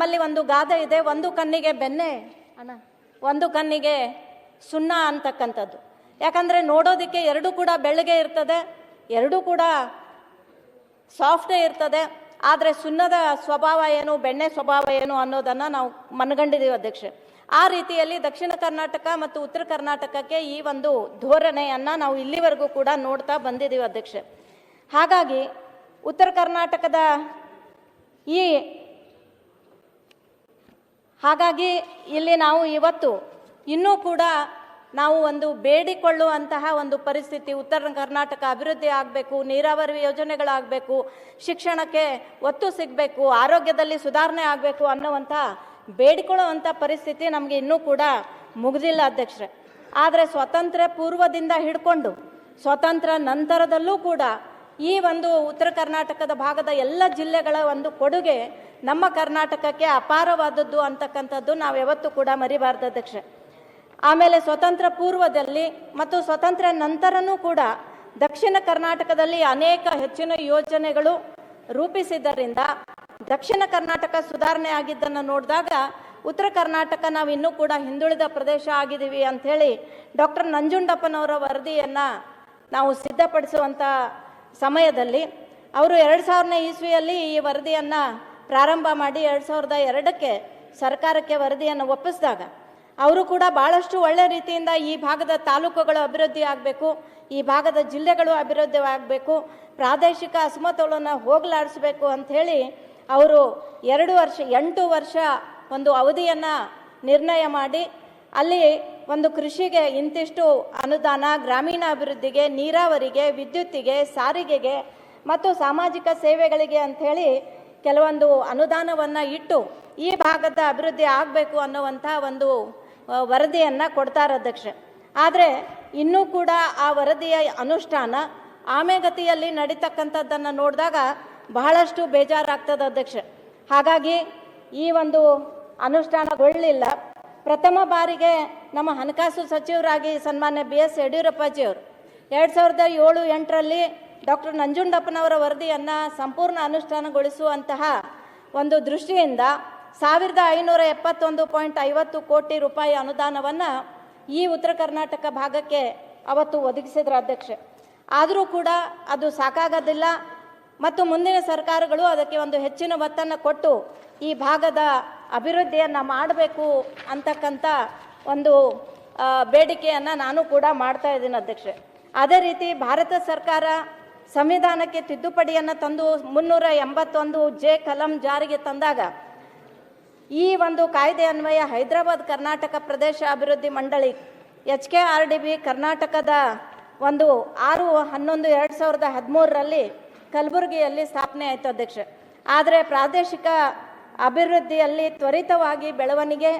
ನಮ್ಮಲ್ಲಿ ಒಂದು ಗಾದೆ ಇದೆ, ಒಂದು ಕಣ್ಣಿಗೆ ಬೆನ್ನೆ, ಅಣ್ಣ, ಒಂದು ಕಣ್ಣಿಗೆ ಸುಣ್ಣ ಅಂತಕ್ಕಂಥದ್ದು. ಯಾಕಂದರೆ ನೋಡೋದಕ್ಕೆ ಎರಡೂ ಕೂಡ ಬೆಳಗ್ಗೆ ಇರ್ತದೆ, ಎರಡೂ ಕೂಡ ಸಾಫ್ಟೇ ಇರ್ತದೆ, ಆದರೆ ಸುಣ್ಣದ ಸ್ವಭಾವ ಏನು, ಬೆಣ್ಣೆ ಸ್ವಭಾವ ಏನು ಅನ್ನೋದನ್ನು ನಾವು ಮನಗಂಡಿದ್ದೀವಿ ಅಧ್ಯಕ್ಷೆ. ಆ ರೀತಿಯಲ್ಲಿ ದಕ್ಷಿಣ ಕರ್ನಾಟಕ ಮತ್ತು ಉತ್ತರ ಕರ್ನಾಟಕಕ್ಕೆ ಈ ಒಂದು ಧೋರಣೆಯನ್ನು ನಾವು ಇಲ್ಲಿವರೆಗೂ ಕೂಡ ನೋಡ್ತಾ ಬಂದಿದ್ದೀವಿ ಅಧ್ಯಕ್ಷೆ. ಹಾಗಾಗಿ ಉತ್ತರ ಕರ್ನಾಟಕದ ಈ ಹಾಗಾಗಿ ಇಲ್ಲಿ ನಾವು ಇವತ್ತು ಇನ್ನೂ ಕೂಡ ನಾವು ಒಂದು ಬೇಡಿಕೊಳ್ಳುವಂತಹ ಒಂದು ಪರಿಸ್ಥಿತಿ, ಉತ್ತರ ಕರ್ನಾಟಕ ಅಭಿವೃದ್ಧಿ ಆಗಬೇಕು, ನೀರಾವರಿ ಯೋಜನೆಗಳಾಗಬೇಕು, ಶಿಕ್ಷಣಕ್ಕೆ ಒತ್ತು ಸಿಗಬೇಕು, ಆರೋಗ್ಯದಲ್ಲಿ ಸುಧಾರಣೆ ಆಗಬೇಕು ಅನ್ನುವಂಥ ಬೇಡಿಕೊಳ್ಳುವಂಥ ಪರಿಸ್ಥಿತಿ ನಮಗೆ ಇನ್ನೂ ಕೂಡ ಮುಗಿದಿಲ್ಲ ಅಧ್ಯಕ್ಷರೇ. ಆದರೆ ಸ್ವಾತಂತ್ರ್ಯ ಪೂರ್ವದಿಂದ ಹಿಡ್ಕೊಂಡು ಸ್ವಾತಂತ್ರ್ಯ ನಂತರದಲ್ಲೂ ಕೂಡ ಈ ಒಂದು ಉತ್ತರ ಕರ್ನಾಟಕದ ಭಾಗದ ಎಲ್ಲ ಜಿಲ್ಲೆಗಳ ಒಂದು ಕೊಡುಗೆ ನಮ್ಮ ಕರ್ನಾಟಕಕ್ಕೆ ಅಪಾರವಾದದ್ದು ಅಂತಕ್ಕಂಥದ್ದು ನಾವು ಯಾವತ್ತೂ ಕೂಡ ಮರಿಬಾರ್ದು ಅಧ್ಯಕ್ಷ ಆಮೇಲೆ ಸ್ವತಂತ್ರ ಪೂರ್ವದಲ್ಲಿ ಮತ್ತು ಸ್ವತಂತ್ರ ನಂತರನೂ ಕೂಡ ದಕ್ಷಿಣ ಕರ್ನಾಟಕದಲ್ಲಿ ಅನೇಕ ಹೆಚ್ಚಿನ ಯೋಜನೆಗಳು ರೂಪಿಸಿದ್ದರಿಂದ ದಕ್ಷಿಣ ಕರ್ನಾಟಕ ಸುಧಾರಣೆ ಆಗಿದ್ದನ್ನು ನೋಡಿದಾಗ ಉತ್ತರ ಕರ್ನಾಟಕ ನಾವು ಇನ್ನೂ ಕೂಡ ಹಿಂದುಳಿದ ಪ್ರದೇಶ ಆಗಿದ್ದೀವಿ ಅಂಥೇಳಿ ಡಾಕ್ಟರ್ ನಂಜುಂಡಪ್ಪನವರ ವರದಿಯನ್ನು ನಾವು ಸಿದ್ಧಪಡಿಸುವಂಥ ಸಮಯದಲ್ಲಿ ಅವರು ಎರಡು ಸಾವಿರನೇ ಇಸ್ವಿಯಲ್ಲಿ ಈ ವರದಿಯನ್ನು ಪ್ರಾರಂಭ ಮಾಡಿ ಎರಡು ಸಾವಿರದ ಎರಡಕ್ಕೆ ಸರ್ಕಾರಕ್ಕೆ ವರದಿಯನ್ನು ಒಪ್ಪಿಸಿದಾಗ ಅವರು ಕೂಡ ಭಾಳಷ್ಟು ಒಳ್ಳೆ ರೀತಿಯಿಂದ ಈ ಭಾಗದ ತಾಲೂಕುಗಳು ಅಭಿವೃದ್ಧಿ ಆಗಬೇಕು, ಈ ಭಾಗದ ಜಿಲ್ಲೆಗಳು ಅಭಿವೃದ್ಧಿ ಆಗಬೇಕು, ಪ್ರಾದೇಶಿಕ ಅಸಮತೋಲನ ಹೋಗಲಾಡಿಸ್ಬೇಕು ಅಂಥೇಳಿ ಅವರು ಎರಡು ವರ್ಷ, ಎಂಟು ವರ್ಷ ಒಂದು ಅವಧಿಯನ್ನು ನಿರ್ಣಯ ಮಾಡಿ ಅಲ್ಲಿ ಒಂದು ಕೃಷಿಗೆ ಇಂತಿಷ್ಟು ಅನುದಾನ ಗ್ರಾಮೀಣ ಅಭಿವೃದ್ಧಿಗೆ ನೀರಾವರಿಗೆ, ವಿದ್ಯುತ್ತಿಗೆ, ಸಾರಿಗೆಗೆ ಮತ್ತು ಸಾಮಾಜಿಕ ಸೇವೆಗಳಿಗೆ ಅಂಥೇಳಿ ಕೆಲವೊಂದು ಅನುದಾನವನ್ನು ಇಟ್ಟು ಈ ಭಾಗದ ಅಭಿವೃದ್ಧಿ ಆಗಬೇಕು ಅನ್ನುವಂಥ ಒಂದು ವರದಿಯನ್ನು ಕೊಡ್ತಾರೆ ಅಧ್ಯಕ್ಷ ಆದರೆ ಇನ್ನೂ ಕೂಡ ಆ ವರದಿಯ ಅನುಷ್ಠಾನ ಆಮೆಗತಿಯಲ್ಲಿ ನಡೀತಕ್ಕಂಥದ್ದನ್ನು ನೋಡಿದಾಗ ಬಹಳಷ್ಟು ಬೇಜಾರಾಗ್ತದೆ ಅಧ್ಯಕ್ಷ ಹಾಗಾಗಿ ಈ ಒಂದು ಅನುಷ್ಠಾನಗೊಳ್ಳಲಿಲ್ಲ ಪ್ರಥಮ ಬಾರಿಗೆ ನಮ್ಮ ಹಣಕಾಸು ಸಚಿವರಾಗಿ ಸನ್ಮಾನ್ಯ ಬಿ ಎಸ್ ಯಡಿಯೂರಪ್ಪಾಜಿಯವರು. ಎರಡು ಸಾವಿರದ ಏಳು, ಎಂಟರಲ್ಲಿ ಡಾಕ್ಟರ್ ನಂಜುಂಡಪ್ಪನವರ ವರದಿಯನ್ನು ಸಂಪೂರ್ಣ ಅನುಷ್ಠಾನಗೊಳಿಸುವಂತಹ ಒಂದು ದೃಷ್ಟಿಯಿಂದ ಸಾವಿರದ ಐನೂರ ಎಪ್ಪತ್ತೊಂದು ಪಾಯಿಂಟ್ ಐವತ್ತು ಕೋಟಿ ರೂಪಾಯಿ ಅನುದಾನವನ್ನು ಈ ಉತ್ತರ ಕರ್ನಾಟಕ ಭಾಗಕ್ಕೆ ಅವತ್ತು ಒದಗಿಸಿದ್ರು ಅಧ್ಯಕ್ಷೆ. ಆದರೂ ಕೂಡ ಅದು ಸಾಕಾಗೋದಿಲ್ಲ ಮತ್ತು ಮುಂದಿನ ಸರ್ಕಾರಗಳು ಅದಕ್ಕೆ ಒಂದು ಹೆಚ್ಚಿನ ಒತ್ತನ್ನು ಕೊಟ್ಟು ಈ ಭಾಗದ ಅಭಿವೃದ್ಧಿಯನ್ನು ಮಾಡಬೇಕು ಅಂತಕ್ಕಂಥ ಒಂದು ಬೇಡಿಕೆಯನ್ನು ನಾನು ಕೂಡ ಮಾಡ್ತಾ ಇದ್ದೀನಿ ಅಧ್ಯಕ್ಷೆ ಅದೇ ರೀತಿ ಭಾರತ ಸರ್ಕಾರ ಸಂವಿಧಾನಕ್ಕೆ ತಿದ್ದುಪಡಿಯನ್ನು ತಂದು ಮುನ್ನೂರ ಎಂಬತ್ತೊಂದು ಜೆ ಕಲಂ ಜಾರಿಗೆ ತಂದಾಗ ಈ ಒಂದು ಕಾಯ್ದೆ ಅನ್ವಯ ಹೈದರಾಬಾದ್ ಕರ್ನಾಟಕ ಪ್ರದೇಶ ಅಭಿವೃದ್ಧಿ ಮಂಡಳಿ H K R D B ಕರ್ನಾಟಕದ ಒಂದು ಆರು ಹನ್ನೊಂದು ಎರಡು ಸಾವಿರದ ಹದಿಮೂರರಲ್ಲಿ ಕಲಬುರಗಿಯಲ್ಲಿ ಸ್ಥಾಪನೆ ಆಯಿತು ಅಧ್ಯಕ್ಷೆ ಆದರೆ ಪ್ರಾದೇಶಿಕ ಅಭಿವೃದ್ಧಿಯಲ್ಲಿ ತ್ವರಿತವಾಗಿ ಬೆಳವಣಿಗೆ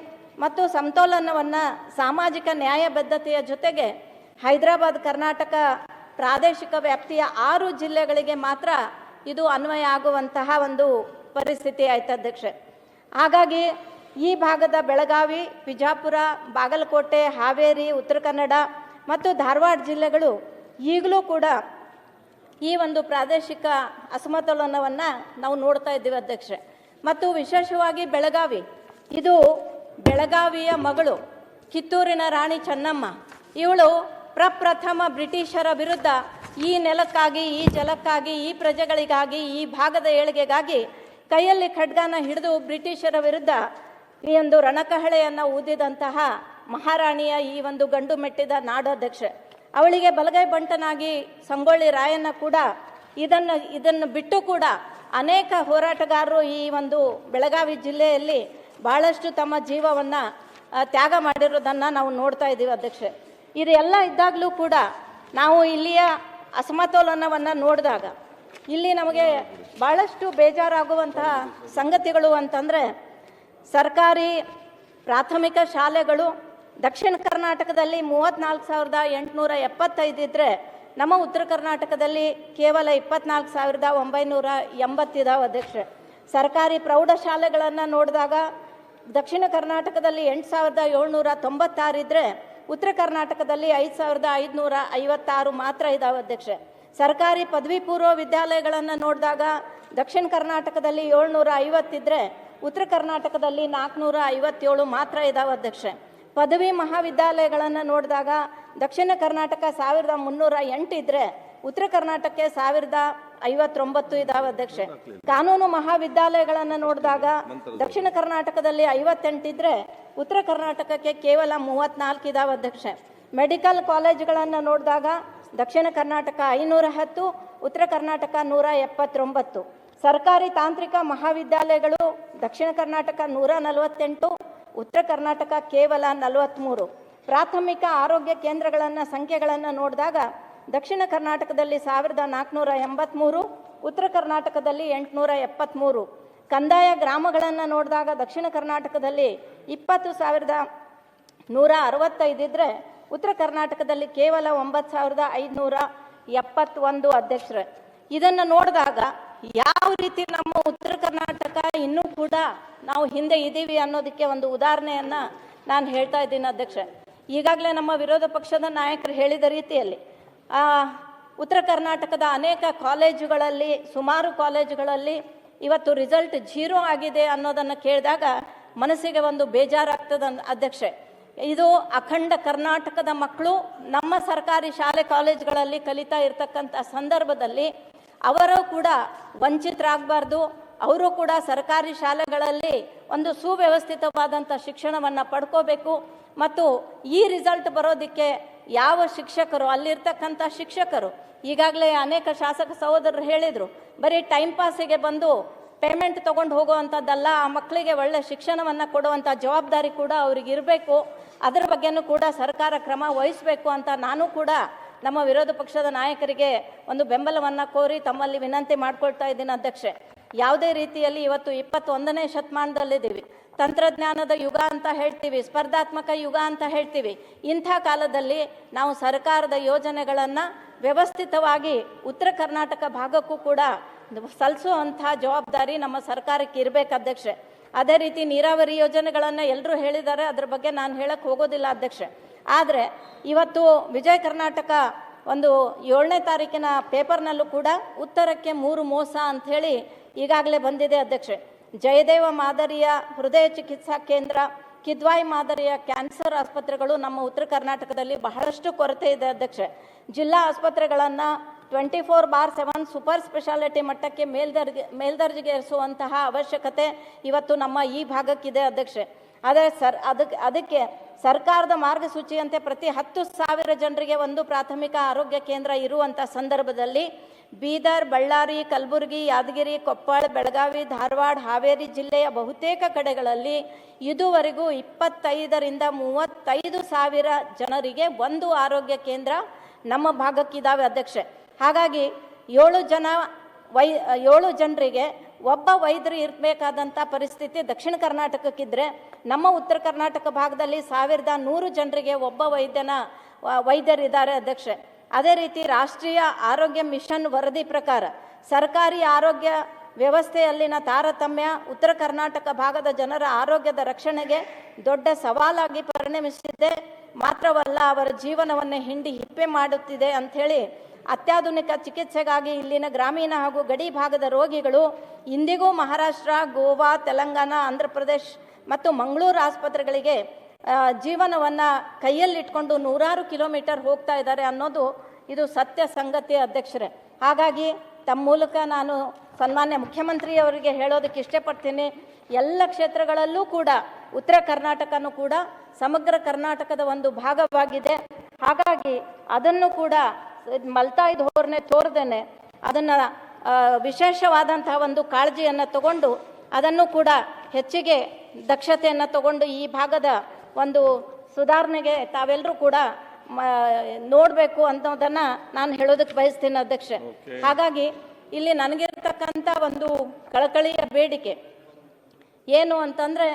ಮತ್ತು ಸಮತೋಲನವನ್ನು ಸಾಮಾಜಿಕ ನ್ಯಾಯಬದ್ಧತೆಯ ಜೊತೆಗೆ ಹೈದರಾಬಾದ್ ಕರ್ನಾಟಕ ಪ್ರಾದೇಶಿಕ ವ್ಯಾಪ್ತಿಯ ಆರು ಜಿಲ್ಲೆಗಳಿಗೆ ಮಾತ್ರ ಇದು ಅನ್ವಯ ಆಗುವಂತಹ ಒಂದು ಪರಿಸ್ಥಿತಿ ಆಯ್ತು ಅಧ್ಯಕ್ಷೆ. ಹಾಗಾಗಿ ಈ ಭಾಗದ ಬೆಳಗಾವಿ, ಬಿಜಾಪುರ, ಬಾಗಲಕೋಟೆ, ಹಾವೇರಿ, ಉತ್ತರ ಕನ್ನಡ ಮತ್ತು ಧಾರವಾಡ ಜಿಲ್ಲೆಗಳು ಈಗಲೂ ಕೂಡ ಈ ಒಂದು ಪ್ರಾದೇಶಿಕ ಅಸಮತೋಲನವನ್ನು ನಾವು ನೋಡ್ತಾ ಇದ್ದೀವಿ ಅಧ್ಯಕ್ಷೆ. ಮತ್ತು ವಿಶೇಷವಾಗಿ ಬೆಳಗಾವಿ, ಇದು ಬೆಳಗಾವಿಯ ಮಗಳು ಕಿತ್ತೂರಿನ ರಾಣಿ ಚೆನ್ನಮ್ಮ. ಇವಳು ಪ್ರಪ್ರಥಮ ಬ್ರಿಟಿಷರ ವಿರುದ್ಧ ಈ ನೆಲಕ್ಕಾಗಿ, ಈ ಜಲಕ್ಕಾಗಿ, ಈ ಪ್ರಜೆಗಳಿಗಾಗಿ, ಈ ಭಾಗದ ಏಳಿಗೆಗಾಗಿ ಕೈಯಲ್ಲಿ ಖಡ್ಗನ ಹಿಡಿದು ಬ್ರಿಟಿಷರ ವಿರುದ್ಧ ಈ ಒಂದು ರಣಕಹಳೆಯನ್ನು ಊದಿದಂತಹ ಮಹಾರಾಣಿಯ ಈ ಒಂದು ಗಂಡು ಮೆಟ್ಟಿದ ನಾಡಾಧ್ಯಕ್ಷೆ. ಅವಳಿಗೆ ಬಲಗೈ ಬಂಟನಾಗಿ ಸಂಗೊಳ್ಳಿ ರಾಯಣ್ಣ ಕೂಡ ಇದನ್ನು ಇದನ್ನು ಬಿಟ್ಟು ಕೂಡ ಅನೇಕ ಹೋರಾಟಗಾರರು ಈ ಒಂದು ಬೆಳಗಾವಿ ಜಿಲ್ಲೆಯಲ್ಲಿ ಬಹಳಷ್ಟು ತಮ್ಮ ಜೀವವನ್ನು ತ್ಯಾಗ ಮಾಡಿರೋದನ್ನು ನಾವು ನೋಡ್ತಾ ಇದ್ದೀವಿ ಅಧ್ಯಕ್ಷೆ. ಇದೆಲ್ಲ ಇದ್ದಾಗಲೂ ಕೂಡ ನಾವು ಇಲ್ಲಿಯ ಅಸಮತೋಲನವನ್ನು ನೋಡಿದಾಗ, ಇಲ್ಲಿ ನಮಗೆ ಭಾಳಷ್ಟು ಬೇಜಾರಾಗುವಂತಹ ಸಂಗತಿಗಳು ಅಂತಂದರೆ, ಸರ್ಕಾರಿ ಪ್ರಾಥಮಿಕ ಶಾಲೆಗಳು ದಕ್ಷಿಣ ಕರ್ನಾಟಕದಲ್ಲಿ ಮೂವತ್ತ್ನಾಲ್ಕು ಸಾವಿರದ ಎಂಟುನೂರ ಎಪ್ಪತ್ತೈದು ಇದ್ದರೆ ನಮ್ಮ ಉತ್ತರ ಕರ್ನಾಟಕದಲ್ಲಿ ಕೇವಲ ಇಪ್ಪತ್ನಾಲ್ಕು ಸಾವಿರದ ಒಂಬೈನೂರ ಎಂಬತ್ತಿದಾವೆ ಅಧ್ಯಕ್ಷೆ. ಸರ್ಕಾರಿ ಪ್ರೌಢಶಾಲೆಗಳನ್ನು ನೋಡಿದಾಗ ದಕ್ಷಿಣ ಕರ್ನಾಟಕದಲ್ಲಿ ಎಂಟು ಸಾವಿರದ ಏಳ್ನೂರ ತೊಂಬತ್ತಾರು ಇದ್ದರೆ ಉತ್ತರ ಕರ್ನಾಟಕದಲ್ಲಿ ಐದು ಸಾವಿರದ ಐದುನೂರ ಐವತ್ತಾರು ಮಾತ್ರ ಇದಾವೆ ಅಧ್ಯಕ್ಷೆ. ಸರ್ಕಾರಿ ಪದವಿ ಪೂರ್ವ ವಿದ್ಯಾಲಯಗಳನ್ನು ನೋಡಿದಾಗ ದಕ್ಷಿಣ ಕರ್ನಾಟಕದಲ್ಲಿ ಏಳ್ನೂರ ಐವತ್ತಿದ್ರೆ ಉತ್ತರ ಕರ್ನಾಟಕದಲ್ಲಿ ನಾಲ್ಕುನೂರ ಐವತ್ತೇಳು ಮಾತ್ರ ಇದಾವೆ ಅಧ್ಯಕ್ಷೆ. ಪದವಿ ಮಹಾವಿದ್ಯಾಲಯಗಳನ್ನು ನೋಡಿದಾಗ ದಕ್ಷಿಣ ಕರ್ನಾಟಕ ಸಾವಿರದ ಮುನ್ನೂರ ಎಂಟು ಇದ್ರೆ ಉತ್ತರ ಕರ್ನಾಟಕಕ್ಕೆ ಸಾವಿರದ ಐವತ್ತೊಂಬತ್ತು ಇದಾವೆ ಅಧ್ಯಕ್ಷೆ. ಕಾನೂನು ಮಹಾವಿದ್ಯಾಲಯಗಳನ್ನು ನೋಡಿದಾಗ ದಕ್ಷಿಣ ಕರ್ನಾಟಕದಲ್ಲಿ ಐವತ್ತೆಂಟಿದ್ರೆ ಉತ್ತರ ಕರ್ನಾಟಕಕ್ಕೆ ಕೇವಲ ಮೂವತ್ನಾಲ್ಕು ಇದಾವೆ ಅಧ್ಯಕ್ಷೆ. ಮೆಡಿಕಲ್ ಕಾಲೇಜುಗಳನ್ನು ನೋಡಿದಾಗ ದಕ್ಷಿಣ ಕರ್ನಾಟಕ ಐನೂರ ಹತ್ತು, ಉತ್ತರ ಕರ್ನಾಟಕ ನೂರ ಎಪ್ಪತ್ತೊಂಬತ್ತು. ಸರ್ಕಾರಿ ತಾಂತ್ರಿಕ ಮಹಾವಿದ್ಯಾಲಯಗಳು ದಕ್ಷಿಣ ಕರ್ನಾಟಕ ನೂರ ನಲವತ್ತೆಂಟು, ಉತ್ತರ ಕರ್ನಾಟಕ ಕೇವಲ ನಲವತ್ತ್ಮೂರು ಪ್ರಾಥಮಿಕ ಆರೋಗ್ಯ ಕೇಂದ್ರಗಳನ್ನು ಸಂಖ್ಯೆಗಳನ್ನು ನೋಡಿದಾಗ ದಕ್ಷಿಣ ಕರ್ನಾಟಕದಲ್ಲಿ ಸಾವಿರದ ನಾಲ್ಕುನೂರ ಎಂಬತ್ತ್ಮೂರು ಉತ್ತರ ಕರ್ನಾಟಕದಲ್ಲಿ ಎಂಟುನೂರ ಎಪ್ಪತ್ತ್ಮೂರು ಕಂದಾಯ ಗ್ರಾಮಗಳನ್ನು ನೋಡಿದಾಗ ದಕ್ಷಿಣ ಕರ್ನಾಟಕದಲ್ಲಿ ಇಪ್ಪತ್ತು ಸಾವಿರದ ನೂರ ಅರವತ್ತೈದಿದ್ರೆ ಉತ್ತರ ಕರ್ನಾಟಕದಲ್ಲಿ ಕೇವಲ ಒಂಬತ್ತು ಸಾವಿರದ ಐದುನೂರ ಎಪ್ಪತ್ತೊಂದು ಅಧ್ಯಕ್ಷರೇ. ಇದನ್ನು ನೋಡಿದಾಗ ಯಾವ ರೀತಿ ನಮ್ಮ ಉತ್ತರ ಕರ್ನಾಟಕ ಇನ್ನೂ ಕೂಡ ನಾವು ಹಿಂದೆ ಇದ್ದೀವಿ ಅನ್ನೋದಕ್ಕೆ ಒಂದು ಉದಾಹರಣೆಯನ್ನು ನಾನು ಹೇಳ್ತಾ ಇದ್ದೀನಿ ಅಧ್ಯಕ್ಷ ಈಗಾಗಲೇ ನಮ್ಮ ವಿರೋಧ ಪಕ್ಷದ ನಾಯಕರು ಹೇಳಿದ ರೀತಿಯಲ್ಲಿ ಉತ್ತರ ಕರ್ನಾಟಕದ ಅನೇಕ ಕಾಲೇಜುಗಳಲ್ಲಿ, ಸುಮಾರು ಕಾಲೇಜುಗಳಲ್ಲಿ ಇವತ್ತು ರಿಸಲ್ಟ್ ಜೀರೋ ಆಗಿದೆ ಅನ್ನೋದನ್ನು ಕೇಳಿದಾಗ ಮನಸ್ಸಿಗೆ ಒಂದು ಬೇಜಾರಾಗ್ತದ ಅಧ್ಯಕ್ಷೆ. ಇದು ಅಖಂಡ ಕರ್ನಾಟಕದ ಮಕ್ಕಳು ನಮ್ಮ ಸರ್ಕಾರಿ ಶಾಲೆ ಕಾಲೇಜುಗಳಲ್ಲಿ ಕಲಿತಾ ಇರತಕ್ಕಂಥ ಸಂದರ್ಭದಲ್ಲಿ ಅವರು ಕೂಡ ವಂಚಿತರಾಗಬಾರ್ದು. ಅವರು ಕೂಡ ಸರ್ಕಾರಿ ಶಾಲೆಗಳಲ್ಲಿ ಒಂದು ಸುವ್ಯವಸ್ಥಿತವಾದಂಥ ಶಿಕ್ಷಣವನ್ನು ಪಡ್ಕೋಬೇಕು. ಮತ್ತು ಈ ರಿಸಲ್ಟ್ ಬರೋದಕ್ಕೆ ಯಾವ ಶಿಕ್ಷಕರು, ಅಲ್ಲಿರ್ತಕ್ಕಂಥ ಶಿಕ್ಷಕರು, ಈಗಾಗಲೇ ಅನೇಕ ಶಾಸಕ ಸಹೋದರರು ಹೇಳಿದರು, ಬರೀ ಟೈಮ್ ಪಾಸಿಗೆ ಬಂದು ಪೇಮೆಂಟ್ ತೊಗೊಂಡು ಹೋಗುವಂಥದ್ದಲ್ಲ, ಆ ಮಕ್ಕಳಿಗೆ ಒಳ್ಳೆ ಶಿಕ್ಷಣವನ್ನು ಕೊಡುವಂಥ ಜವಾಬ್ದಾರಿ ಕೂಡ ಅವ್ರಿಗೆ ಇರಬೇಕು. ಅದರ ಬಗ್ಗೆನೂ ಕೂಡ ಸರ್ಕಾರ ಕ್ರಮ ವಹಿಸಬೇಕು ಅಂತ ನಾನು ಕೂಡ ನಮ್ಮ ವಿರೋಧ ಪಕ್ಷದ ನಾಯಕರಿಗೆ ಒಂದು ಬೆಂಬಲವನ್ನು ಕೋರಿ ತಮ್ಮಲ್ಲಿ ವಿನಂತಿ ಮಾಡಿಕೊಳ್ತಾ ಇದ್ದೀನಿ ಅಧ್ಯಕ್ಷೆ. ಯಾವುದೇ ರೀತಿಯಲ್ಲಿ ಇವತ್ತು ಇಪ್ಪತ್ತೊಂದನೇ ಶತಮಾನದಲ್ಲಿದ್ದೀವಿ. ತಂತ್ರಜ್ಞಾನದ ಯುಗ ಅಂತ ಹೇಳ್ತೀವಿ, ಸ್ಪರ್ಧಾತ್ಮಕ ಯುಗ ಅಂತ ಹೇಳ್ತೀವಿ. ಇಂಥ ಕಾಲದಲ್ಲಿ ನಾವು ಸರ್ಕಾರದ ಯೋಜನೆಗಳನ್ನು ವ್ಯವಸ್ಥಿತವಾಗಿ ಉತ್ತರ ಕರ್ನಾಟಕ ಭಾಗಕ್ಕೂ ಕೂಡ ಸಲ್ಲಿಸುವಂಥ ಜವಾಬ್ದಾರಿ ನಮ್ಮ ಸರ್ಕಾರಕ್ಕೆ ಇರಬೇಕು ಅಧ್ಯಕ್ಷೆ ಅದೇ ರೀತಿ ನೀರಾವರಿ ಯೋಜನೆಗಳನ್ನು ಎಲ್ಲರೂ ಹೇಳಿದ್ದಾರೆ, ಅದ್ರ ಬಗ್ಗೆ ನಾನು ಹೇಳಕ್ಕೆ ಹೋಗೋದಿಲ್ಲ ಅಧ್ಯಕ್ಷೆ ಆದರೆ ಇವತ್ತು ವಿಜಯ ಕರ್ನಾಟಕ ಒಂದು ಏಳನೇ ತಾರೀಕಿನ ಪೇಪರ್ನಲ್ಲೂ ಕೂಡ ಉತ್ತರಕ್ಕೆ ಮೂರು ಮೋಸ ಅಂಥೇಳಿ ಈಗಾಗಲೇ ಬಂದಿದೆ ಅಧ್ಯಕ್ಷೆ ಜಯದೇವ ಮಾದರಿಯ ಹೃದಯ ಚಿಕಿತ್ಸಾ ಕೇಂದ್ರ, ಕಿದ್ವಾಯಿ ಮಾದರಿಯ ಕ್ಯಾನ್ಸರ್ ಆಸ್ಪತ್ರೆಗಳು ನಮ್ಮ ಉತ್ತರ ಕರ್ನಾಟಕದಲ್ಲಿ ಬಹಳಷ್ಟು ಕೊರತೆ ಇದೆ ಅಧ್ಯಕ್ಷೆ. ಜಿಲ್ಲಾ ಆಸ್ಪತ್ರೆಗಳನ್ನು twenty four bar seven super speciality ಮಟ್ಟಕ್ಕೆ ಮೇಲ್ದರ್ಜೆ ಮೇಲ್ದರ್ಜೆಗೆ ಏರಿಸುವಂತಹ ಅವಶ್ಯಕತೆ ಇವತ್ತು ನಮ್ಮ ಈ ಭಾಗಕ್ಕಿದೆ ಅಧ್ಯಕ್ಷೆ. ಆದರೆ ಸರ್ ಅದಕ್ಕೆ ಅದಕ್ಕೆ ಸರ್ಕಾರದ ಮಾರ್ಗಸೂಚಿಯಂತೆ ಪ್ರತಿ ಹತ್ತು ಸಾವಿರ ಜನರಿಗೆ ಒಂದು ಪ್ರಾಥಮಿಕ ಆರೋಗ್ಯ ಕೇಂದ್ರ ಇರುವಂಥ ಸಂದರ್ಭದಲ್ಲಿ ಬೀದರ್, ಬಳ್ಳಾರಿ, ಕಲಬುರಗಿ, ಯಾದಗಿರಿ, ಕೊಪ್ಪಳ, ಬೆಳಗಾವಿ, ಧಾರವಾಡ, ಹಾವೇರಿ ಜಿಲ್ಲೆಯ ಬಹುತೇಕ ಕಡೆಗಳಲ್ಲಿ ಇದುವರೆಗೂ ಇಪ್ಪತ್ತೈದರಿಂದ ಮೂವತ್ತೈದು ಸಾವಿರ ಜನರಿಗೆ ಒಂದು ಆರೋಗ್ಯ ಕೇಂದ್ರ ನಮ್ಮ ಭಾಗಕ್ಕಿದ್ದಾವೆ ಅಧ್ಯಕ್ಷೆ. ಹಾಗಾಗಿ ಏಳು ಜನ ವೈ, ಏಳು ಜನರಿಗೆ ಒಬ್ಬ ವೈದ್ಯರು ಇರಬೇಕಾದಂಥ ಪರಿಸ್ಥಿತಿ ದಕ್ಷಿಣ ಕರ್ನಾಟಕಕ್ಕಿದ್ರೆ ನಮ್ಮ ಉತ್ತರ ಕರ್ನಾಟಕ ಭಾಗದಲ್ಲಿ ಸಾವಿರದ ನೂರು ಜನರಿಗೆ ಒಬ್ಬ ವೈದ್ಯನ ವೈದ್ಯರಿದ್ದಾರೆ ಅಧ್ಯಕ್ಷೆ. ಅದೇ ರೀತಿ ರಾಷ್ಟ್ರೀಯ ಆರೋಗ್ಯ ಮಿಷನ್ ವರದಿ ಪ್ರಕಾರ ಸರ್ಕಾರಿ ಆರೋಗ್ಯ ವ್ಯವಸ್ಥೆಯಲ್ಲಿನ ತಾರತಮ್ಯ ಉತ್ತರ ಕರ್ನಾಟಕ ಭಾಗದ ಜನರ ಆರೋಗ್ಯದ ರಕ್ಷಣೆಗೆ ದೊಡ್ಡ ಸವಾಲಾಗಿ ಪರಿಣಮಿಸಿದೆ. ಮಾತ್ರವಲ್ಲ, ಅವರ ಜೀವನವನ್ನು ಹಿಂಡಿ ಹಿಪ್ಪೆ ಮಾಡುತ್ತಿದೆ ಅಂಥೇಳಿ ಅತ್ಯಾಧುನಿಕ ಚಿಕಿತ್ಸೆಗಾಗಿ ಇಲ್ಲಿನ ಗ್ರಾಮೀಣ ಹಾಗೂ ಗಡಿ ಭಾಗದ ರೋಗಿಗಳು ಇಂದಿಗೂ ಮಹಾರಾಷ್ಟ್ರ, ಗೋವಾ, ತೆಲಂಗಾಣ ಆಂಧ್ರ ಪ್ರದೇಶ್ ಮತ್ತು ಮಂಗಳೂರು ಆಸ್ಪತ್ರೆಗಳಿಗೆ ಜೀವನವನ್ನು ಕೈಯಲ್ಲಿಟ್ಕೊಂಡು ನೂರಾರು ಕಿಲೋಮೀಟರ್ ಹೋಗ್ತಾ ಇದ್ದಾರೆ ಅನ್ನೋದು ಇದು ಸತ್ಯ ಸಂಗತಿ ಅಧ್ಯಕ್ಷರೇ. ಹಾಗಾಗಿ ತಮ್ಮ ಮೂಲಕ ನಾನು ಸನ್ಮಾನ್ಯ ಮುಖ್ಯಮಂತ್ರಿಯವರಿಗೆ ಹೇಳೋದಕ್ಕೆ ಇಷ್ಟಪಡ್ತೀನಿ. ಎಲ್ಲ ಕ್ಷೇತ್ರಗಳಲ್ಲೂ ಕೂಡ, ಉತ್ತರ ಕರ್ನಾಟಕನೂ ಕೂಡ, ಸಮಗ್ರ ಕರ್ನಾಟಕದ ಒಂದು ಭಾಗವಾಗಿದೆ. ಹಾಗಾಗಿ ಅದನ್ನು ಕೂಡ ಮಲ್ತಾಯಿ ಧೋರಣೆ ತೋರ್ದೇನೆ. ಅದನ್ನು ವಿಶೇಷವಾದಂತಹ ಒಂದು ಕಾಳಜಿಯನ್ನು ತಗೊಂಡು ಅದನ್ನು ಕೂಡ ಹೆಚ್ಚಿಗೆ ದಕ್ಷತೆಯನ್ನು ತಗೊಂಡು ಈ ಭಾಗದ ಒಂದು ಸುಧಾರಣೆಗೆ ತಾವೆಲ್ಲರೂ ಕೂಡ ನೋಡಬೇಕು ಅನ್ನೋದನ್ನು ನಾನು ಹೇಳೋದಕ್ಕೆ ಬಯಸ್ತೀನಿ ಅಧ್ಯಕ್ಷೆ. ಹಾಗಾಗಿ ಇಲ್ಲಿ ನನಗಿರ್ತಕ್ಕಂಥ ಒಂದು ಕಳಕಳಿಯ ಬೇಡಿಕೆ ಏನು ಅಂತಂದರೆ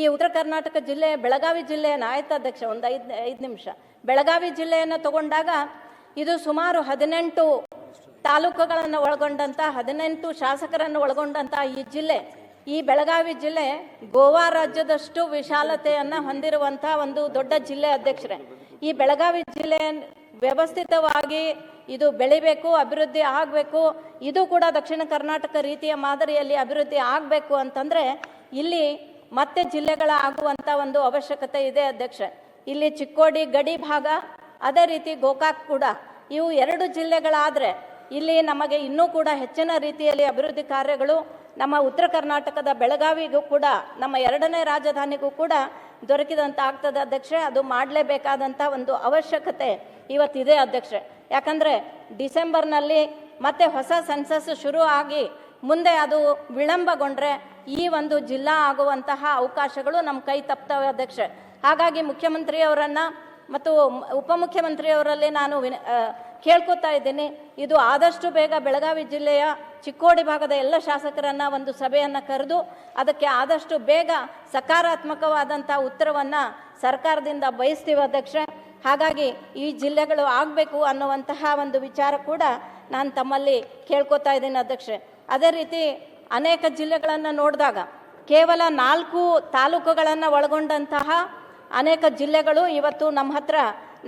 ಈ ಉತ್ತರ ಕರ್ನಾಟಕ ಜಿಲ್ಲೆ ಬೆಳಗಾವಿ ಜಿಲ್ಲೆಯನ್ನು ಆಯ್ತು ಅಧ್ಯಕ್ಷ ಒಂದು ಐದು ಐದು ನಿಮಿಷ. ಬೆಳಗಾವಿ ಜಿಲ್ಲೆಯನ್ನು ತಗೊಂಡಾಗ ಇದು ಸುಮಾರು ಹದಿನೆಂಟು ತಾಲೂಕುಗಳನ್ನು ಒಳಗೊಂಡಂಥ ಹದಿನೆಂಟು ಶಾಸಕರನ್ನು ಒಳಗೊಂಡಂಥ ಈ ಜಿಲ್ಲೆ. ಈ ಬೆಳಗಾವಿ ಜಿಲ್ಲೆ ಗೋವಾ ರಾಜ್ಯದಷ್ಟು ವಿಶಾಲತೆಯನ್ನು ಹೊಂದಿರುವಂಥ ಒಂದು ದೊಡ್ಡ ಜಿಲ್ಲೆ ಅಧ್ಯಕ್ಷರೇ. ಈ ಬೆಳಗಾವಿ ಜಿಲ್ಲೆ ವ್ಯವಸ್ಥಿತವಾಗಿ ಇದು ಬೆಳಿಬೇಕು, ಅಭಿವೃದ್ಧಿ ಆಗಬೇಕು. ಇದು ಕೂಡ ದಕ್ಷಿಣ ಕರ್ನಾಟಕ ರೀತಿಯ ಮಾದರಿಯಲ್ಲಿ ಅಭಿವೃದ್ಧಿ ಆಗಬೇಕು ಅಂತಂದರೆ ಇಲ್ಲಿ ಮತ್ತೆ ಜಿಲ್ಲೆಗಳ ಆಗುವಂಥ ಒಂದು ಅವಶ್ಯಕತೆ ಇದೆ ಅಧ್ಯಕ್ಷ ಇಲ್ಲಿ ಚಿಕ್ಕೋಡಿ ಗಡಿ ಭಾಗ ಅದೇ ರೀತಿ ಗೋಕಾಕ್ ಕೂಡ ಇವು ಎರಡು ಜಿಲ್ಲೆಗಳಾದರೆ ಇಲ್ಲಿ ನಮಗೆ ಇನ್ನೂ ಕೂಡ ಹೆಚ್ಚಿನ ರೀತಿಯಲ್ಲಿ ಅಭಿವೃದ್ಧಿ ಕಾರ್ಯಗಳು ನಮ್ಮ ಉತ್ತರ ಕರ್ನಾಟಕದ ಬೆಳಗಾವಿಗೂ ಕೂಡ, ನಮ್ಮ ಎರಡನೇ ರಾಜಧಾನಿಗೂ ಕೂಡ ದೊರಕಿದಂತ ಆಗ್ತದೆ ಅಧ್ಯಕ್ಷೆ. ಅದು ಮಾಡಲೇಬೇಕಾದಂಥ ಒಂದು ಅವಶ್ಯಕತೆ ಇವತ್ತಿದೆ ಅಧ್ಯಕ್ಷೆ. ಯಾಕಂದರೆ ಡಿಸೆಂಬರ್ನಲ್ಲಿ ಮತ್ತೆ ಹೊಸ ಸೆನ್ಸಸ್ ಶುರು ಆಗಿ ಮುಂದೆ ಅದು ವಿಳಂಬಗೊಂಡ್ರೆ ಈ ಒಂದು ಜಿಲ್ಲಾ ಆಗುವಂತಹ ಅವಕಾಶಗಳು ನಮ್ಮ ಕೈ ತಪ್ತವೆ ಅಧ್ಯಕ್ಷೆ. ಹಾಗಾಗಿ ಮುಖ್ಯಮಂತ್ರಿಯವರನ್ನ ಮತ್ತು ಉಪಮುಖ್ಯಮಂತ್ರಿಯವರಲ್ಲಿ ನಾನು ವಿನ ಕೇಳ್ಕೊತಾ ಇದ್ದೀನಿ. ಇದು ಆದಷ್ಟು ಬೇಗ ಬೆಳಗಾವಿ ಜಿಲ್ಲೆಯ ಚಿಕ್ಕೋಡಿ ಭಾಗದ ಎಲ್ಲ ಶಾಸಕರನ್ನು ಒಂದು ಸಭೆಯನ್ನು ಕರೆದು ಅದಕ್ಕೆ ಆದಷ್ಟು ಬೇಗ ಸಕಾರಾತ್ಮಕವಾದಂಥ ಉತ್ತರವನ್ನು ಸರ್ಕಾರದಿಂದ ಬಯಸ್ತೀವಿ ಅಧ್ಯಕ್ಷ ಹಾಗಾಗಿ ಈ ಜಿಲ್ಲೆಗಳು ಆಗಬೇಕು ಅನ್ನುವಂತಹ ಒಂದು ವಿಚಾರ ಕೂಡ ನಾನು ತಮ್ಮಲ್ಲಿ ಕೇಳ್ಕೊತಾ ಇದ್ದೀನಿ ಅಧ್ಯಕ್ಷೆ ಅದೇ ರೀತಿ ಅನೇಕ ಜಿಲ್ಲೆಗಳನ್ನು ನೋಡಿದಾಗ ಕೇವಲ ನಾಲ್ಕು ತಾಲೂಕುಗಳನ್ನು ಒಳಗೊಂಡಂತಹ ಅನೇಕ ಜಿಲ್ಲೆಗಳು ಇವತ್ತು ನಮ್ಮ ಹತ್ರ,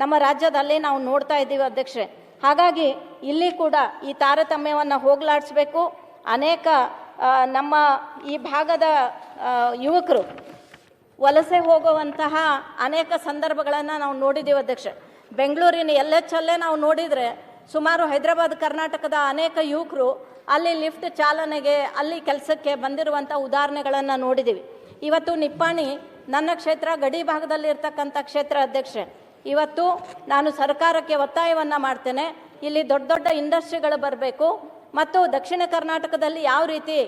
ನಮ್ಮ ರಾಜ್ಯದಲ್ಲಿ ನಾವು ನೋಡ್ತಾ ಇದ್ದೀವಿ ಅಧ್ಯಕ್ಷರೇ. ಹಾಗಾಗಿ ಇಲ್ಲಿ ಕೂಡ ಈ ತಾರತಮ್ಯವನ್ನು ಹೋಗಲಾಡಿಸ್ಬೇಕು. ಅನೇಕ ನಮ್ಮ ಈ ಭಾಗದ ಯುವಕರು ವಲಸೆ ಹೋಗುವಂತಹ ಅನೇಕ ಸಂದರ್ಭಗಳನ್ನು ನಾವು ನೋಡಿದ್ದೀವಿ ಅಧ್ಯಕ್ಷ ಬೆಂಗಳೂರಿನ ಎಲ್ ಎಚ್ ನಾವು ನೋಡಿದರೆ ಸುಮಾರು ಹೈದರಾಬಾದ್, ಕರ್ನಾಟಕದ ಅನೇಕ ಯುವಕರು ಅಲ್ಲಿ ಲಿಫ್ಟ್ ಚಾಲನೆಗೆ, ಅಲ್ಲಿ ಕೆಲಸಕ್ಕೆ ಬಂದಿರುವಂಥ ಉದಾಹರಣೆಗಳನ್ನು ನೋಡಿದ್ದೀವಿ. ಇವತ್ತು ನಿಪ್ಪಾಣಿ ನನ್ನ ಕ್ಷೇತ್ರ ಗಡಿ ಭಾಗದಲ್ಲಿ ಇರ್ತಕ್ಕಂಥ ಕ್ಷೇತ್ರ ಅಧ್ಯಕ್ಷೆ. ಇವತ್ತು ನಾನು ಸರ್ಕಾರಕ್ಕೆ ಒತ್ತಾಯವನ್ನು ಮಾಡ್ತೇನೆ. ಇಲ್ಲಿ ದೊಡ್ಡ ದೊಡ್ಡ ಇಂಡಸ್ಟ್ರಿಗಳು ಬರಬೇಕು. ಮತ್ತು ದಕ್ಷಿಣ ಕರ್ನಾಟಕದಲ್ಲಿ ಯಾವ ರೀತಿ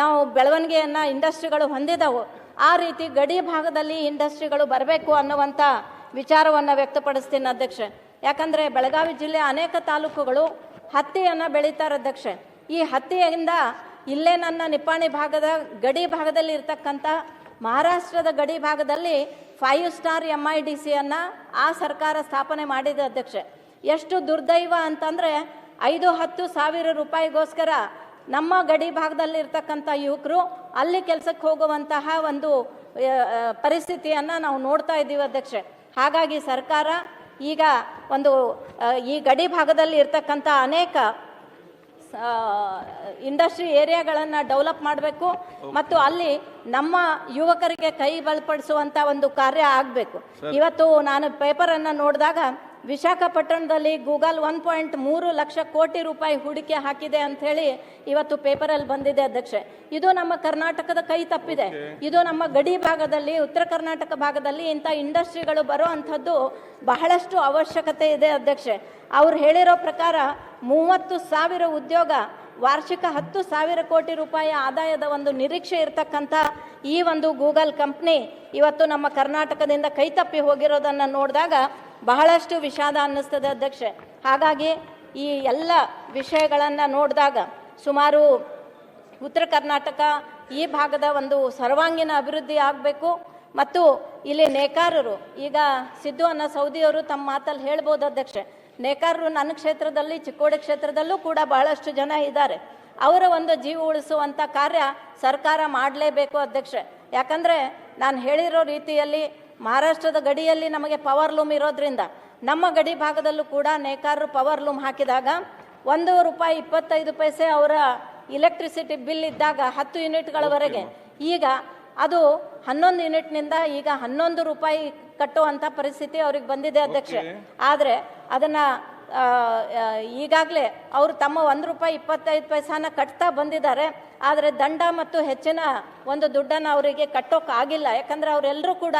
ನಾವು ಬೆಳವಣಿಗೆಯನ್ನು ಇಂಡಸ್ಟ್ರಿಗಳು ಹೊಂದಿದವು, ಆ ರೀತಿ ಗಡಿ ಭಾಗದಲ್ಲಿ ಇಂಡಸ್ಟ್ರಿಗಳು ಬರಬೇಕು ಅನ್ನುವಂಥ ವಿಚಾರವನ್ನು ವ್ಯಕ್ತಪಡಿಸ್ತೀನಿ ಅಧ್ಯಕ್ಷೆ. ಯಾಕಂದರೆ ಬೆಳಗಾವಿ ಜಿಲ್ಲೆ ಅನೇಕ ತಾಲೂಕುಗಳು ಹತ್ತಿಯನ್ನು ಬೆಳೀತಾರೆ ಅಧ್ಯಕ್ಷೆ. ಈ ಹತ್ತಿಯಿಂದ ಇಲ್ಲೇ ನನ್ನ ನಿಪ್ಪಾಣಿ ಭಾಗದ ಗಡಿ ಭಾಗದಲ್ಲಿ ಇರ್ತಕ್ಕಂಥ ಮಹಾರಾಷ್ಟ್ರದ ಗಡಿ ಭಾಗದಲ್ಲಿ five star M I D ಸಿಯನ್ನು ಆ ಸರ್ಕಾರ ಸ್ಥಾಪನೆ ಮಾಡಿದೆ ಅಧ್ಯಕ್ಷೆ. ಎಷ್ಟು ದುರ್ದೈವ ಅಂತಂದರೆ ಐದು ಹತ್ತು ಸಾವಿರ ರೂಪಾಯಿಗೋಸ್ಕರ ನಮ್ಮ ಗಡಿ ಭಾಗದಲ್ಲಿ ಇರ್ತಕ್ಕಂಥ ಯುವಕರು ಅಲ್ಲಿ ಕೆಲಸಕ್ಕೆ ಹೋಗುವಂತಹ ಒಂದು ಪರಿಸ್ಥಿತಿಯನ್ನು ನಾವು ನೋಡ್ತಾ ಇದ್ದೀವಿ ಅಧ್ಯಕ್ಷೆ. ಹಾಗಾಗಿ ಸರ್ಕಾರ ಈಗ ಒಂದು ಈ ಗಡಿ ಭಾಗದಲ್ಲಿ ಇರ್ತಕ್ಕಂಥ ಅನೇಕ ಇಂಡಸ್ಟ್ರಿ ಏರಿಯಾಗಳನ್ನು ಡೆವಲಪ್ ಮಾಡಬೇಕು ಮತ್ತು ಅಲ್ಲಿ ನಮ್ಮ ಯುವಕರಿಗೆ ಕೈ ಬಲಪಡಿಸುವಂಥ ಒಂದು ಕಾರ್ಯ ಆಗಬೇಕು. ಇವತ್ತು ನಾನು ಪೇಪರನ್ನು ನೋಡಿದಾಗ ವಿಶಾಖಪಟ್ಟಣದಲ್ಲಿ ಗೂಗಲ್ ಒನ್ ಪಾಯಿಂಟ್ ಮೂರು ಲಕ್ಷ ಕೋಟಿ ರೂಪಾಯಿ ಹೂಡಿಕೆ ಹಾಕಿದೆ ಅಂತ ಹೇಳಿ ಇವತ್ತು ಪೇಪರಲ್ಲಿ ಬಂದಿದೆ ಅಧ್ಯಕ್ಷೆ. ಇದು ನಮ್ಮ ಕರ್ನಾಟಕದ ಕೈ ತಪ್ಪಿದೆ. ಇದು ನಮ್ಮ ಗಡಿ ಭಾಗದಲ್ಲಿ ಉತ್ತರ ಕರ್ನಾಟಕ ಭಾಗದಲ್ಲಿ ಇಂಥ ಇಂಡಸ್ಟ್ರಿಗಳು ಬರೋ ಅಂಥದ್ದು ಬಹಳಷ್ಟು ಅವಶ್ಯಕತೆ ಇದೆ ಅಧ್ಯಕ್ಷೆ. ಅವ್ರು ಹೇಳಿರೋ ಪ್ರಕಾರ ಮೂವತ್ತು ಸಾವಿರ ಉದ್ಯೋಗ ವಾರ್ಷಿಕ ಹತ್ತು ಸಾವಿರ ಕೋಟಿ ರೂಪಾಯಿ ಆದಾಯದ ಒಂದು ನಿರೀಕ್ಷೆ ಇರತಕ್ಕಂಥ ಈ ಒಂದು ಗೂಗಲ್ ಕಂಪ್ನಿ ಇವತ್ತು ನಮ್ಮ ಕರ್ನಾಟಕದಿಂದ ಕೈತಪ್ಪಿ ಹೋಗಿರೋದನ್ನು ನೋಡಿದಾಗ ಬಹಳಷ್ಟು ವಿಷಾದ ಅನ್ನಿಸ್ತದೆ ಅಧ್ಯಕ್ಷೆ. ಹಾಗಾಗಿ ಈ ಎಲ್ಲ ವಿಷಯಗಳನ್ನು ನೋಡಿದಾಗ ಸುಮಾರು ಉತ್ತರ ಕರ್ನಾಟಕ ಈ ಭಾಗದ ಒಂದು ಸರ್ವಾಂಗೀಣ ಅಭಿವೃದ್ಧಿ ಆಗಬೇಕು. ಮತ್ತು ಇಲ್ಲಿ ನೇಕಾರರು, ಈಗ ಸಿದ್ದು ಅನ್ನ ಸೌದಿಯವರು ತಮ್ಮ ಮಾತಲ್ಲಿ ಹೇಳ್ಬೋದು ಅಧ್ಯಕ್ಷೆ. ನೇಕಾರರು ನನ್ನ ಕ್ಷೇತ್ರದಲ್ಲಿ, ಚಿಕ್ಕೋಡಿ ಕ್ಷೇತ್ರದಲ್ಲೂ ಕೂಡ ಬಹಳಷ್ಟು ಜನ ಇದ್ದಾರೆ. ಅವರ ಒಂದು ಜೀವ ಉಳಿಸುವಂಥ ಕಾರ್ಯ ಸರ್ಕಾರ ಮಾಡಲೇಬೇಕು ಅಧ್ಯಕ್ಷೆ. ಯಾಕಂದರೆ ನಾನು ಹೇಳಿರೋ ರೀತಿಯಲ್ಲಿ ಮಹಾರಾಷ್ಟ್ರದ ಗಡಿಯಲ್ಲಿ ನಮಗೆ ಪವರ್ ಲೂಮ್ ಇರೋದ್ರಿಂದ ನಮ್ಮ ಗಡಿ ಭಾಗದಲ್ಲೂ ಕೂಡ ನೇಕಾರರು ಪವರ್ ಲೂಮ್ ಹಾಕಿದಾಗ ಒಂದು ರೂಪಾಯಿ ಇಪ್ಪತ್ತೈದು ಪೈಸೆ ಅವರ ಇಲೆಕ್ಟ್ರಿಸಿಟಿ ಬಿಲ್ ಇದ್ದಾಗ ಹತ್ತು ಯೂನಿಟ್ಗಳವರೆಗೆ. ಈಗ ಅದು ಹನ್ನೊಂದು ಯೂನಿಟ್ನಿಂದ ಈಗ ಹನ್ನೊಂದು ರೂಪಾಯಿ ಕಟ್ಟುವಂಥ ಪರಿಸ್ಥಿತಿ ಅವ್ರಿಗೆ ಬಂದಿದೆ ಅಧ್ಯಕ್ಷ ಆದರೆ ಅದನ್ನು ಈಗಾಗಲೇ ಅವರು ತಮ್ಮ ಒಂದು ರೂಪಾಯಿ ಇಪ್ಪತ್ತೈದು ಪೈಸಾನ ಕಟ್ತಾ ಬಂದಿದ್ದಾರೆ. ಆದರೆ ದಂಡ ಮತ್ತು ಹೆಚ್ಚಿನ ಒಂದು ದುಡ್ಡನ್ನು ಅವರಿಗೆ ಕಟ್ಟೋಕ್ಕಾಗಿಲ್ಲ ಯಾಕಂದರೆ ಅವರೆಲ್ಲರೂ ಕೂಡ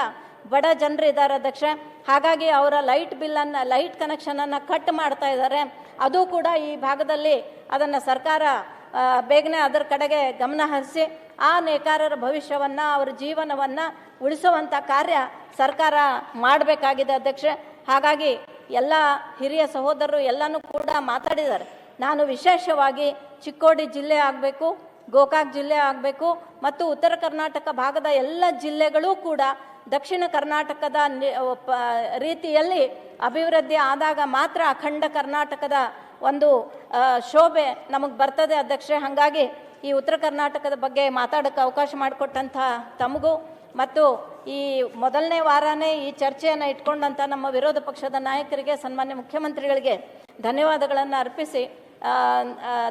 ಬಡ ಜನರು ಇದ್ದಾರೆ ಅಧ್ಯಕ್ಷ. ಹಾಗಾಗಿ ಅವರ ಲೈಟ್ ಬಿಲ್ಲನ್ನು ಲೈಟ್ ಕನೆಕ್ಷನನ್ನು ಕಟ್ ಮಾಡ್ತಾ ಇದ್ದಾರೆ ಅದು ಕೂಡ ಈ ಭಾಗದಲ್ಲಿ ಅದನ್ನು ಸರ್ಕಾರ ಬೇಗನೆ ಅದರ ಕಡೆಗೆ ಗಮನ ಹರಿಸಿ, ಆ ನೇಕಾರರ ಭವಿಷ್ಯವನ್ನು, ಅವರ ಜೀವನವನ್ನು ಉಳಿಸುವಂಥ ಕಾರ್ಯ ಸರ್ಕಾರ ಮಾಡಬೇಕಾಗಿದೆ ಅಧ್ಯಕ್ಷೆ. ಹಾಗಾಗಿ ಎಲ್ಲ ಹಿರಿಯ ಸಹೋದರರು ಎಲ್ಲನೂ ಕೂಡ ಮಾತಾಡಿದ್ದಾರೆ. ನಾನು ವಿಶೇಷವಾಗಿ ಚಿಕ್ಕೋಡಿ ಜಿಲ್ಲೆ ಆಗಬೇಕು, ಗೋಕಾಕ್ ಜಿಲ್ಲೆ ಆಗಬೇಕು, ಮತ್ತು ಉತ್ತರ ಕರ್ನಾಟಕ ಭಾಗದ ಎಲ್ಲ ಜಿಲ್ಲೆಗಳೂ ಕೂಡ ದಕ್ಷಿಣ ಕರ್ನಾಟಕದ ರೀತಿಯಲ್ಲಿ ಅಭಿವೃದ್ಧಿ ಆದಾಗ ಮಾತ್ರ ಅಖಂಡ ಕರ್ನಾಟಕದ ಒಂದು ಶೋಭೆ ನಮಗೆ ಬರ್ತದೆ ಅಧ್ಯಕ್ಷೆ ಹಾಗಾಗಿ ಈ ಉತ್ತರ ಕರ್ನಾಟಕದ ಬಗ್ಗೆ ಮಾತಾಡೋಕ್ಕೆ ಅವಕಾಶ ಮಾಡಿಕೊಟ್ಟಂಥ ತಮಗೂ ಮತ್ತು ಈ ಮೊದಲನೇ ವಾರನೇ ಈ ಚರ್ಚೆಯನ್ನು ಇಟ್ಕೊಂಡಂಥ ನಮ್ಮ ವಿರೋಧ ಪಕ್ಷದ ನಾಯಕರಿಗೆ, ಸನ್ಮಾನ್ಯ ಮುಖ್ಯಮಂತ್ರಿಗಳಿಗೆ ಧನ್ಯವಾದಗಳನ್ನು ಅರ್ಪಿಸಿ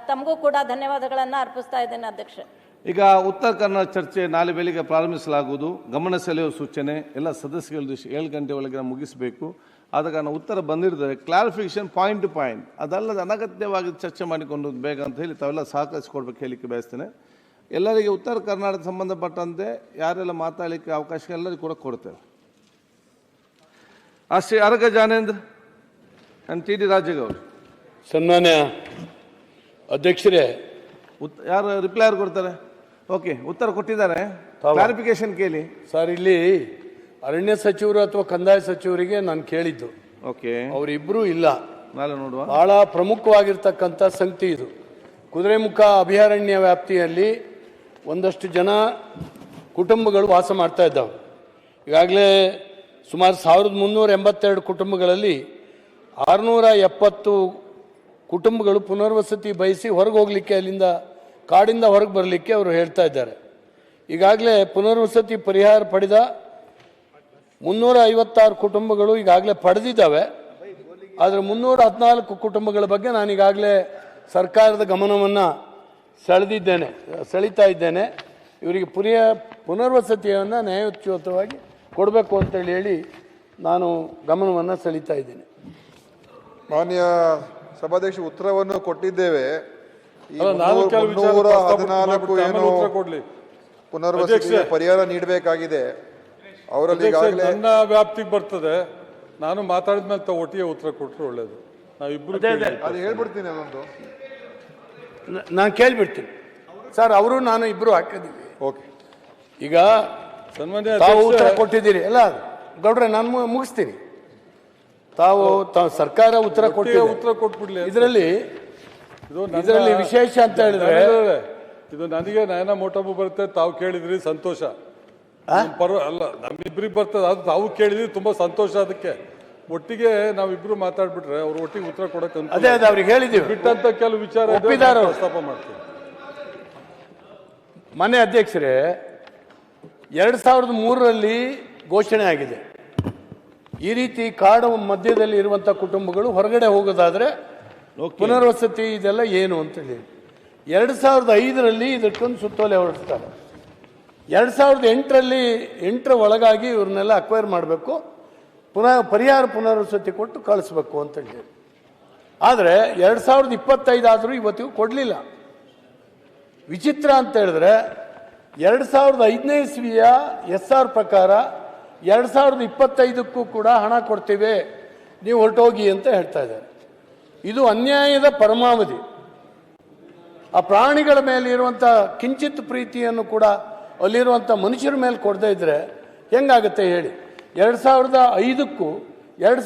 ತಮಗೂ ಕೂಡ ಧನ್ಯವಾದಗಳನ್ನು ಅರ್ಪಿಸ್ತಾ ಇದ್ದೇನೆ ಅಧ್ಯಕ್ಷೆ ಈಗ ಉತ್ತರ ಕನ್ನಡ ಚರ್ಚೆ ನಾಳೆ ಬೆಳಿಗ್ಗೆ ಪ್ರಾರಂಭಿಸಲಾಗುವುದು. ಗಮನ ಸೆಳೆಯುವ ಸೂಚನೆ ಎಲ್ಲ ಸದಸ್ಯಗಳ ದೃಷ್ಟಿ ಏಳು ಗಂಟೆ ಒಳಗೆ ನಾವು ಮುಗಿಸಬೇಕು. ಆದ ಕಾರಣ ಉತ್ತರ ಬಂದಿರ್ತದೆ ಕ್ಲಾರಿಫಿಕೇಶನ್ ಪಾಯಿಂಟ್ ಟು ಪಾಯಿಂಟ್ ಅದಲ್ಲದೆ ಅನಗತ್ಯವಾಗಿ ಚರ್ಚೆ ಮಾಡಿಕೊಂಡು ಬೇಗ ಅಂತ ಹೇಳಿ ತಾವೆಲ್ಲ ಸಹಕರಿಸಿಕೊಡ್ಬೇಕು ಹೇಳಿಕ್ಕೆ ಬಯಸ್ತೇನೆ. ಎಲ್ಲರಿಗೆ ಉತ್ತರ ಕರ್ನಾಟಕ ಸಂಬಂಧಪಟ್ಟಂತೆ ಯಾರೆಲ್ಲ ಮಾತಾಡಲಿಕ್ಕೆ ಅವಕಾಶ ಎಲ್ಲರಿಗೂ ಕೂಡ ಕೊಡ್ತೇವೆ. ಅಷ್ಟೇ ಅರಗ ಜಾನೇಂದ್ರ ನಾನು ಟಿ ಡಿ ರಾಜೇಗೌಡ. ಸನ್ಮಾನ್ಯ ಅಧ್ಯಕ್ಷರೇ. ಉತ್ ಯಾರು ರಿಪ್ಲೈ ಯಾರು ಕೊಡ್ತಾರೆ? ಓಕೆ ಉತ್ತರ ಕೊಟ್ಟಿದ್ದಾರೆ. ತಾವು. ಕ್ಲಾರಿಫಿಕೇಶನ್ ಕೇಳಿ. ಸರ್ ಇಲ್ಲಿ ಅರಣ್ಯ ಸಚಿವರು ಅಥವಾ ಕಂದಾಯ ಸಚಿವರಿಗೆ ನಾನು ಕೇಳಿದ್ದು. ಓಕೆ. ಅವರಿಬ್ಬರೂ ಇಲ್ಲ. ನಾಳೆ ನೋಡುವ. ಬಹಳ ಪ್ರಮುಖವಾಗಿರ್ತಕ್ಕಂಥ ಸಂಗತಿ ಇದು. ಕುದುರೆಮುಖ ಅಭಯಾರಣ್ಯ ವ್ಯಾಪ್ತಿಯಲ್ಲಿ ಒಂದಷ್ಟು ಜನ ಕುಟುಂಬಗಳು ವಾಸ ಮಾಡ್ತಾ ಇದ್ದಾವೆ. ಈಗಾಗಲೇ ಸುಮಾರು ಸಾವಿರದ ಮುನ್ನೂರ ಎಂಬತ್ತೆರಡು ಕುಟುಂಬಗಳಲ್ಲಿ ಆರುನೂರ ಎಪ್ಪತ್ತು ಕುಟುಂಬಗಳು ಪುನರ್ವಸತಿ ಬಯಸಿ ಹೊರಗೆ ಹೋಗಲಿಕ್ಕೆ ಅಲ್ಲಿಂದ ಕಾಡಿಂದ ಹೊರಗೆ ಬರಲಿಕ್ಕೆ ಅವರು ಹೇಳ್ತಾ ಇದ್ದಾರೆ. ಈಗಾಗಲೇ ಪುನರ್ವಸತಿ ಪರಿಹಾರ ಪಡೆದ ಮುನ್ನೂರ ಐವತ್ತಾರು ಕುಟುಂಬಗಳು ಈಗಾಗಲೇ ಪಡೆದಿದ್ದಾವೆ. ಆದರೆ ಮುನ್ನೂರ ಹದಿನಾಲ್ಕು ಕುಟುಂಬಗಳ ಬಗ್ಗೆ ನಾನು ಈಗಾಗಲೇ ಸರ್ಕಾರದ ಗಮನವನ್ನು ಸೆಳೆದಿದ್ದೇನೆ, ಸೆಳೀತಾ ಇದ್ದೇನೆ. ಇವರಿಗೆ ಪುರಿಯ ಪುನರ್ವಸತಿಯನ್ನು ನ್ಯಾಯೋಚಿತವಾಗಿ ಕೊಡಬೇಕು ಅಂತೇಳಿ ಹೇಳಿ ನಾನು ಗಮನವನ್ನು ಸೆಳೀತಾ ಇದ್ದೇನೆ. ಮಾನ್ಯ ಸಭಾಧ್ಯಕ್ಷ, ಉತ್ತರವನ್ನು ಕೊಟ್ಟಿದ್ದೇವೆ. ಮುನ್ನೂರ- ಹದಿನಾಲ್ಕು ಏನು. ಪುನರ್ವಸತಿಗೆ. ಪರಿಹಾರ ನೀಡಬೇಕಾಗಿದೆ. ಅವರಲ್ಲಿ ನನ್ನ ವ್ಯಾಪ್ತಿಗೆ ಬರ್ತದೆ. ನಾನು ಮಾತಾಡಿದ ಮೇಲೆ ಒಟ್ಟಿಗೆ ಉತ್ತರ ಕೊಟ್ಟರು ಒಳ್ಳೇದು. ನಾವಿಬ್ಬರು. ಅದು ಹೇಳ್ಬಿಡ್ತೀನಿ ಅದೊಂದು. ನಾನು ಕೇಳ್ಬಿಡ್ತೀನಿ. ಸರ್ ಅವರು ನಾನು ಇಬ್ಬರು ಹಾಕಿದ್ದೀವಿ. ಓಕೆ. ಈಗ ಸನ್ಮಾನ್ಯ ತಾವು ಉತ್ತರ ಕೊಟ್ಟಿದ್ದೀರಿ. ಅಲ್ಲ ಗೌಡ್ರೆ ನಾನು ಮುಗಿಸ್ತೀನಿ. ತಾವು ತಾವು ಸರ್ಕಾರ ಉತ್ತರ ಕೊಟ್ಟಿದೆ. ಉತ್ತರ ಕೊಟ್ಬಿಡ್ಲಿ ಇದರಲ್ಲಿ ಇದು ಇದರಲ್ಲಿ ವಿಶೇಷ ಅಂತ ಹೇಳಿದ್ರೆ ಇದು ನನಗೆ ನಯನ ಮೋಟಬು ಬರುತ್ತೆ ತಾವು ಕೇಳಿದ್ರಿ ಸಂತೋಷ. ಪರ ಅಲ್ಲ ನಮ್ಮಿಬ್ರಿಗೆ ಬರ್ತದೆ ಅದು ತಾವು ಕೇಳಿದ್ರಿ ತುಂಬಾ ಸಂತೋಷ ಅದಕ್ಕೆ. ಒಟ್ಟಿಗೆ ನಾವಿಬ್ರು ಮಾತಾಡ್ಬಿಟ್ರೆ ಅವ್ರು ಒಟ್ಟಿಗೆ ಉತ್ತರ ಕೊಡಕ್ಕೆ. ಅದೇ ಅದೇ ಅವ್ರಿಗೆ ಹೇಳಿದ್ದೀವಿ. ಬಿಟ್ಟಂತ ಕೆಲವು ವಿಚಾರ ಒಪ್ಪಿದ್ದಾರೆ ಅವ್ರು. ಪ್ರಸ್ತಾಪ ಮಾಡ್ತೀವಿ. ಮನೆ ಅಧ್ಯಕ್ಷರೇ ಎರಡು ಸಾವಿರದ ಮೂರರಲ್ಲಿ ಘೋಷಣೆ ಆಗಿದೆ. ಈ ರೀತಿ ಕಾಡು ಮಧ್ಯದಲ್ಲಿ ಇರುವಂಥ ಕುಟುಂಬಗಳು ಹೊರಗಡೆ ಹೋಗೋದಾದ್ರೆ ಪುನರ್ವಸತಿ ಇದೆಲ್ಲ ಏನು ಅಂತೇಳಿ ಎರಡು ಸಾವಿರದ ಐದರಲ್ಲಿ ಇದಕ್ಕೊಂದು ಸುತ್ತೋಲೆ ಹೊರಡ್ತಾರೆ ಎರಡು ಸಾವಿರದ ಎಂಟರಲ್ಲಿ ಎಂಟರ ಒಳಗಾಗಿ ಇವ್ರನ್ನೆಲ್ಲ ಅಕ್ವೈರ್ ಮಾಡಬೇಕು. ಪುನಃ ಪರಿಹಾರ ಪುನರ್ವಸತಿ ಕೊಟ್ಟು ಕಳಿಸ್ಬೇಕು ಅಂತೇಳಿ ಆದರೆ ಎರಡು ಸಾವಿರದ ಇಪ್ಪತ್ತೈದು ಆದರೂ ಇವತ್ತಿಗೂ ಕೊಡಲಿಲ್ಲ. ವಿಚಿತ್ರ ಅಂತ ಹೇಳಿದ್ರೆ ಎರಡು ಸಾವಿರದ ಐದನೇ ಇಸ್ವಿಯ ಎಸ್ ಆರ್ ಪ್ರಕಾರ ಎರಡು ಸಾವಿರದ ಇಪ್ಪತ್ತೈದಕ್ಕೂ ಕೂಡ ಹಣ ಕೊಡ್ತೀವಿ. ನೀವು ಹೊರಟೋಗಿ ಅಂತ ಹೇಳ್ತಾ ಇದ್ದಾರೆ. ಇದು ಅನ್ಯಾಯದ ಪರಮಾವಧಿ. ಆ ಪ್ರಾಣಿಗಳ ಮೇಲೆ ಇರುವಂಥ ಕಿಂಚಿತ್ ಪ್ರೀತಿಯನ್ನು ಕೂಡ ಅಲ್ಲಿರುವಂಥ ಮನುಷ್ಯರ ಮೇಲೆ ಕೊಡದೇ ಇದ್ರೆ ಹೆಂಗಾಗುತ್ತೆ ಹೇಳಿ? ಎರಡು ಸಾವಿರದ ಐದಕ್ಕೂ ಎರಡು ಸಾವಿರದ